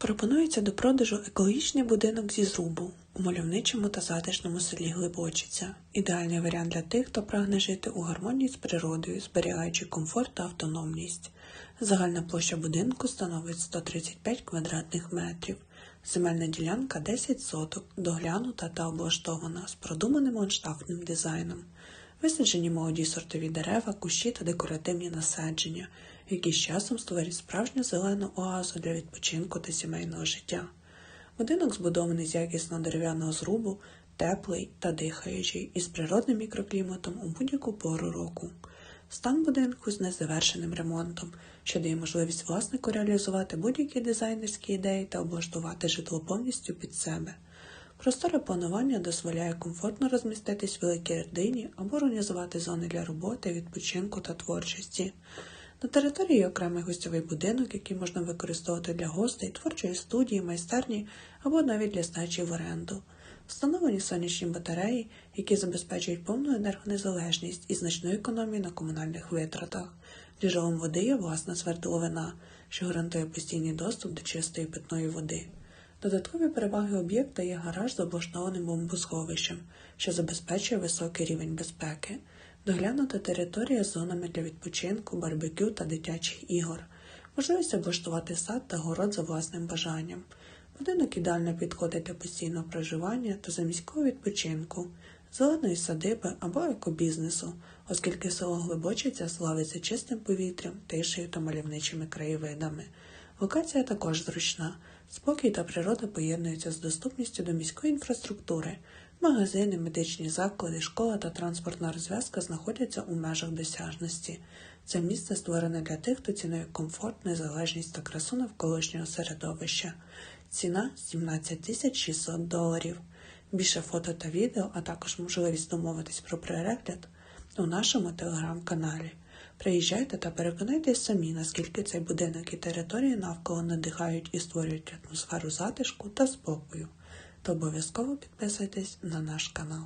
Пропонується до продажу екологічний будинок зі зрубу у мальовничому та затишному селі Глибочиця. Ідеальний варіант для тих, хто прагне жити у гармонії з природою, зберігаючи комфорт та автономність. Загальна площа будинку становить 135 квадратних метрів. Земельна ділянка 10 соток, доглянута та облаштована з продуманим ландшафтним дизайном. Висаджені молоді сортові дерева, кущі та декоративні насадження, які з часом створюють справжню зелену оазу для відпочинку та сімейного життя. Будинок збудований з якісного дерев'яного зрубу, теплий та дихаючий, із природним мікрокліматом у будь-яку пору року. Стан будинку з незавершеним ремонтом, що дає можливість власнику реалізувати будь-які дизайнерські ідеї та облаштувати житло повністю під себе. Просторе планування дозволяє комфортно розміститись в великій родині або організувати зони для роботи, відпочинку та творчості. На території окремий гостьовий будинок, який можна використовувати для гостей, творчої студії, майстерні або навіть для здачі в оренду. Встановлені сонячні батареї, які забезпечують повну енергонезалежність і значну економію на комунальних витратах. Джерелом води є власна свердловина, що гарантує постійний доступ до чистої питної води. Додаткові переваги об'єкта є гараж з облаштованим бомбосховищем, що забезпечує високий рівень безпеки, доглянута територія з зонами для відпочинку, барбекю та дитячих ігор, можливість облаштувати сад та город за власним бажанням. Будинок ідеально підходить для постійного проживання та заміського відпочинку, зеленої садиби або екобізнесу, оскільки село Глибочиця славиться чистим повітрям, тишею та мальовничими краєвидами. Локація також зручна. Спокій та природа поєднуються з доступністю до міської інфраструктури. Магазини, медичні заклади, школа та транспортна розв'язка знаходяться у межах досяжності. Це місце створене для тих, хто цінує комфорт, незалежність та красу навколишнього середовища. Ціна 17 тисяч 600 доларів. Більше фото та відео, а також можливість домовитись про перегляд у нашому телеграм-каналі. Приїжджайте та переконайтесь самі, наскільки цей будинок і території навколо надихають і створюють атмосферу затишку та спокою. То обов'язково підписуйтесь на наш канал.